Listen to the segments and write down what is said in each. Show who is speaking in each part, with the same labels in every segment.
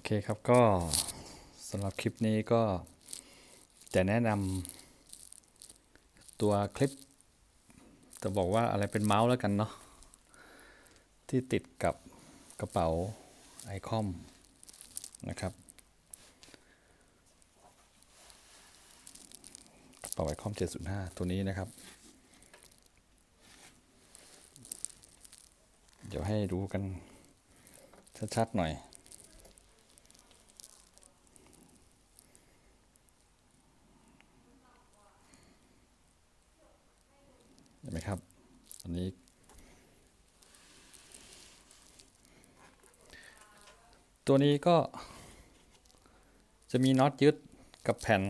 Speaker 1: อเคครับก็สำหรับคลิปนี้ก็จะแนะนำตัวคลิป จะบอกว่าอะไรเป็นเมาส์แล้วกันเนาะที่ติดกับกระเป๋าไอคอมนะครับกระเป๋าไอคอม 705 ตัวนี้นะครับ เดี๋ยวให้ดูกันชัดๆหน่อย ห็นไหมครับ อันนี้ ตัวนี้ก็ จะมีน็อตยึดกับแผ่น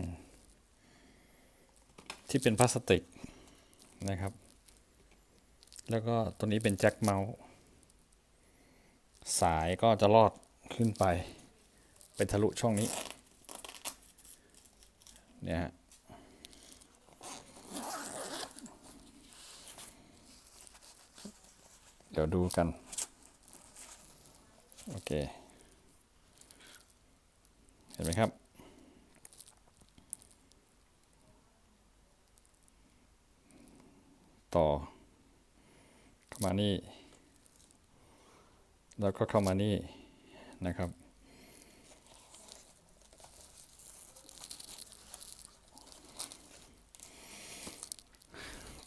Speaker 1: ที่เป็นพลาสติกนะครับ แล้วก็ตัวนี้เป็นแจ็คเมาส์สายก็จะลอดขึ้นไป ไปทะลุช่องนี้เนี่ยฮะ ดี๋ยวดูกัน โอเค เห็นไหมครับ ต่อ เข้ามานี่ แล้วก็เข้ามานี่นะครับ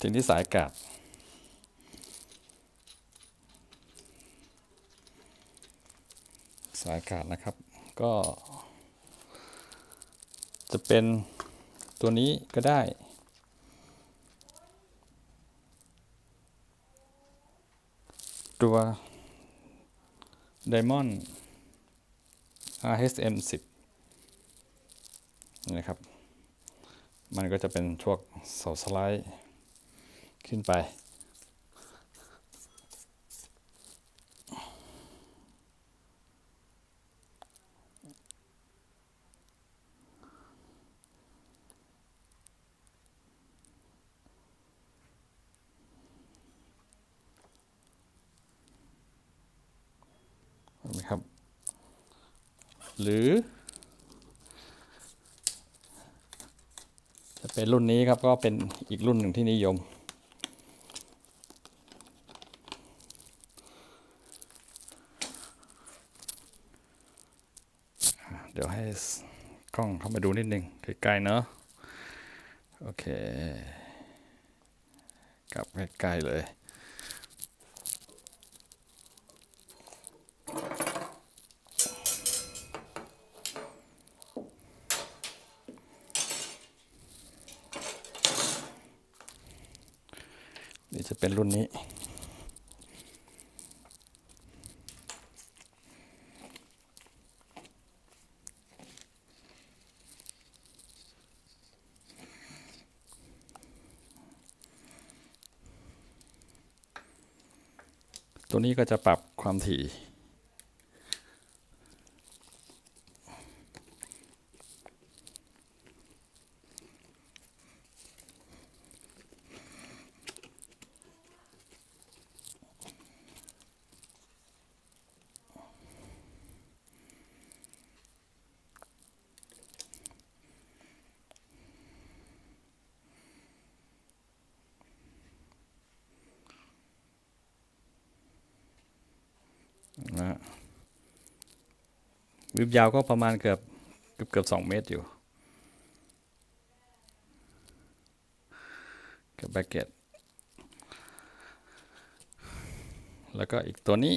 Speaker 1: ถึงที่สายกาด สายอากาศนะครับ ก็ จะเป็นตัวนี้ก็ได้ ตัว Diamond RSM 10นี่นะครับ มันก็จะเป็นพวกเสาสไลด์ขึ้นไป เห็นไหมครับ หรือ จะเป็นรุ่นนี้ครับก็เป็นอีกรุ่นหนึ่งที่นิยม เดี๋ยวให้กล้องเข้ามาดูนิดนึงใกล้ๆเนาะโอเคกลับใกล้ๆเลย จะเป็นรุ่นนี้ ตัวนี้ก็จะปรับความถี่ วิบยาวก็ประมาณเกือบเกือบเกือบสองเมตรอยู่กับแบกเก็ตแล้วก็อีกตัวนี้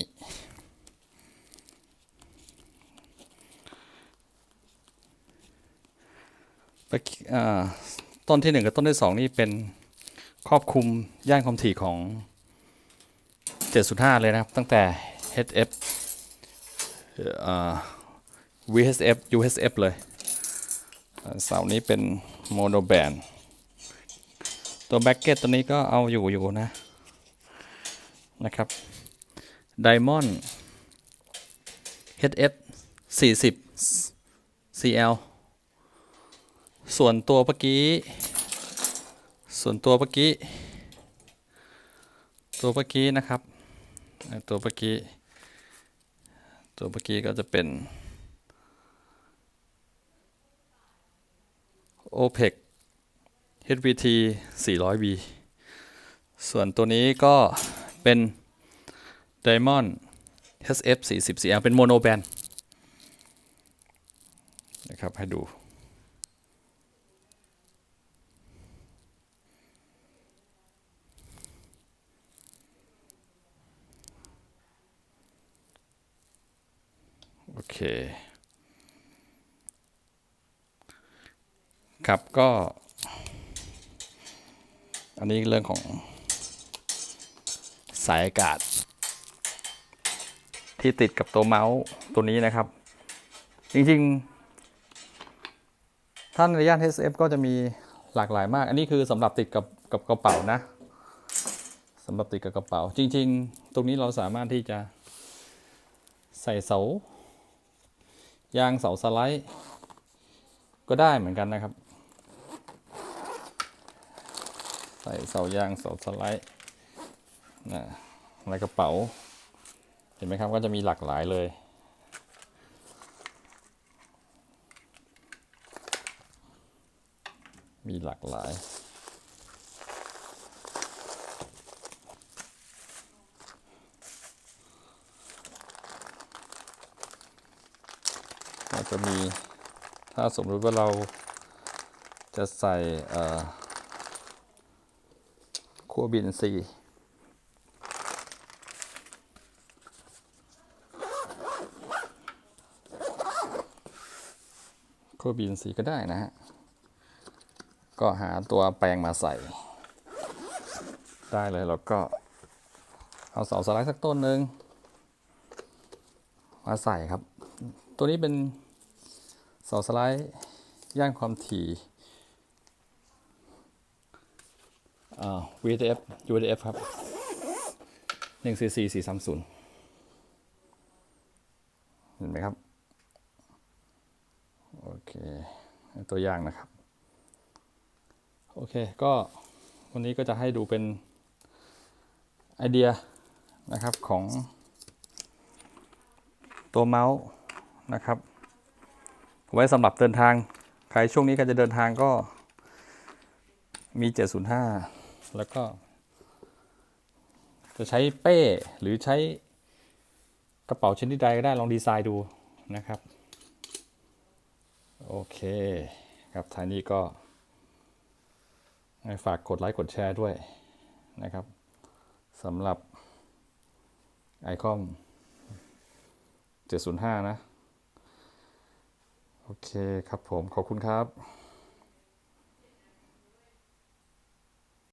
Speaker 1: ต้นที่หนึ่งกับต้นที่สองนี่เป็นครอบคลุมย่านความถี่ของ 7.5 เลยนะครับ ตั้งแต่ HF เอ่อ VHF UHF เลย เสานี้เป็นโมโนแบนตัวแบ็กเก็ตตัวนี้ก็เอาอยู่อยู่นะ นะครับ Diamond HF 40 CL ส่วนตัวเมื่อกี้ ส่วนตัวเมื่อกี้ ตัวเมื่อกี้นะครับ ตัวเมื่อกี้ ตัวเมื่อกี้ก็จะเป็น OPEC HVT 400V ส่วนตัวนี้ก็เป็น Diamond SF 40 CL เป็นโมโนแบนนะครับ ให้ดู โอเค ครับก็ อันนี้เรื่องของสายอากาศ ที่ติดกับตัวเมาส์ตัวนี้นะครับ จริงๆท่านในย่าน SF ก็จะมีหลากหลายมาก อันนี้คือสำหรับติดกับกับกระเป๋านะสำหรับติดกับกระเป๋า จริง ๆ ตรงนี้เราสามารถที่จะใส่เสายางเสาสไลด์ ก็ได้เหมือนกันนะครับ ใส่เสายางเสาสไลด์นะในกระเป๋า เห็นไหมครับก็จะมีหลากหลายเลย มีหลากหลายก็จะมีถ้าสมมติว่าเราจะใส่เอ่อ ขั้วบินซีขั้วบินซีก็ได้นะฮะ ก็หาตัวแปรงมาใส่ ได้เลยแล้วก็ เอาเสาสไลด์สักต้นหนึ่งมาใส่ครับ ตัวนี้เป็นเสาสไลด์ย่านความถี่ อ่า VTF UTF ครับหนึ่งสี่สี่สี่สามศูนย์เห็นไหมครับ โอเค ตัวอย่างนะครับ โอเค ก็วันนี้ก็จะให้ดูเป็นไอเดียนะครับของตัวเมาส์นะครับไว้สำหรับเดินทาง ใครช่วงนี้ก็จะเดินทางก็มี 705 แล้วก็ จะใช้เป้หรือใช้กระเป๋าชนิดใดก็ได้ลองดีไซน์ดูนะครับ โอเคครับท้ายนี้ก็ให้ฝากกดไลค์กดแชร์ด้วยนะครับสำหรับไอคอม705 นะ โอเคครับผม ขอบคุณครับ